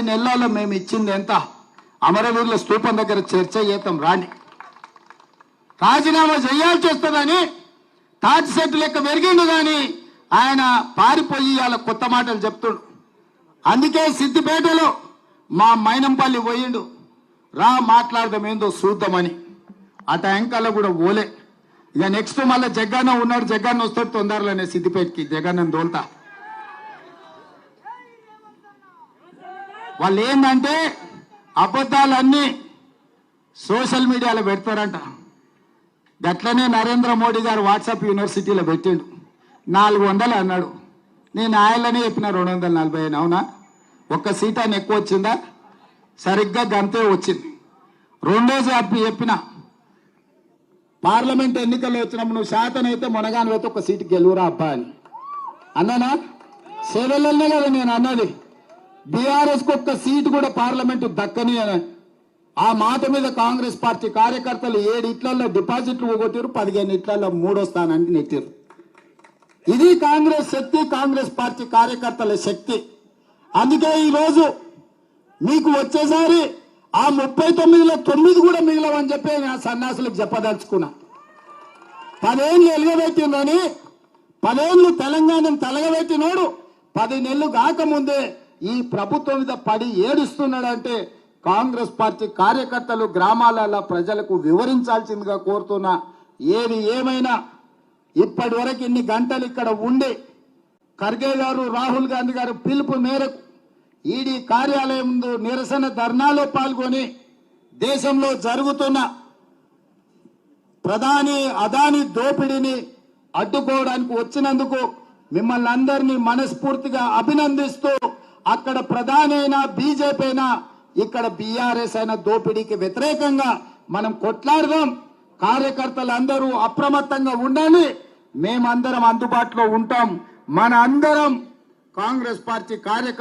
పది నెలల్లో మేము ఇచ్చింది ఎంత? అమరవీరుల స్తూపం దగ్గర చర్చ చేద్దాం రాండి. రాజీనామా చేయాల్సి వస్తుందని తాటి సెట్టు లెక్క పెరిగిండు కానీ ఆయన పారిపోయి వాళ్ళ కొత్త మాటలు చెప్తుండు. అందుకే సిద్దిపేటలో మా మైనంపల్లి పోయిండు. రా మాట్లాడదాం ఏందో చూద్దామని. ఆ యాంకల్లో కూడా పోలే. ఇక నెక్స్ట్ మళ్ళీ జగ్గన్న ఉన్నాడు జగ్గన్న వస్తాడు తొందరలోనే సిద్దిపేటకి. జగన్ దోల్తా వాళ్ళు ఏంటంటే అబద్ధాలన్నీ సోషల్ మీడియాలో పెడతారంట. గట్లనే నరేంద్ర మోడీ గారు వాట్సాప్ యూనివర్సిటీలో పెట్టిండు. నాలుగు వందలు అన్నాడు. నేను ఆయననే చెప్పిన రెండు వందల నలభై అని అవునా? ఒక్క సీట్ అని ఎక్కువ వచ్చిందా? సరిగ్గా గంతే వచ్చింది. రెండో చెప్పి చెప్పిన. పార్లమెంట్ ఎన్నికల్లో వచ్చినప్పుడు నువ్వు శాతం అయితే మునగాను ఒక సీటు గెలువురా అబ్బా అని. అన్నానా? సేవలనే కదా నేను అన్నది. బీఆర్ఎస్కు ఒక్క సీటు కూడా పార్లమెంట్ దక్కని అని. ఆ మాట మీద కాంగ్రెస్ పార్టీ కార్యకర్తలు ఏడు ఇట్లల్లో డిపాజిట్లు పోగొట్టారు పదిహేను ఇట్లలో మూడో స్థానానికి నెట్టారు ఇది కాంగ్రెస్ శక్తి కాంగ్రెస్ పార్టీ కార్యకర్తల శక్తి. అందుకే ఈరోజు మీకు వచ్చేసారి ఆ ముప్పై తొమ్మిదిలో తొమ్మిది కూడా మిగిలవని చెప్పి నేను ఆ సన్యాసులకు చెప్పదలుచుకున్నా. పదేళ్ళు ఎలుగబెట్టిందని పదేళ్ళు తెలంగాణను తలగబెట్టినోడు పది నెలలు కాకముందే ఈ ప్రభుత్వం మీద పడి ఏడుస్తున్నాడంటే కాంగ్రెస్ పార్టీ కార్యకర్తలు గ్రామాలలో ప్రజలకు వివరించాల్సిందిగా కోరుతున్నా. ఏది ఏమైనా ఇప్పటి వరకు ఇన్ని గంటలు ఇక్కడ ఉండి ఖర్గే గారు రాహుల్ గాంధీ గారు పిలుపు మేరకు ఈడీ కార్యాలయం ముందు నిరసన ధర్నాలో పాల్గొని దేశంలో జరుగుతున్న ప్రధాని అదాని దోపిడీని అడ్డుకోవడానికి వచ్చినందుకు మిమ్మల్ని అందరినీ మనస్ఫూర్తిగా అభినందిస్తూ అక్కడ ప్రధానైనా అయినా బీజేపీ అయినా ఇక్కడ బీఆర్ఎస్ అయిన దోపిడీకి వ్యతిరేకంగా మనం కొట్లాడదాం. కార్యకర్తలందరూ అప్రమత్తంగా ఉండాలి మేమందరం అందుబాటులో ఉంటాం. మన అందరం కాంగ్రెస్ పార్టీ కార్యకర్త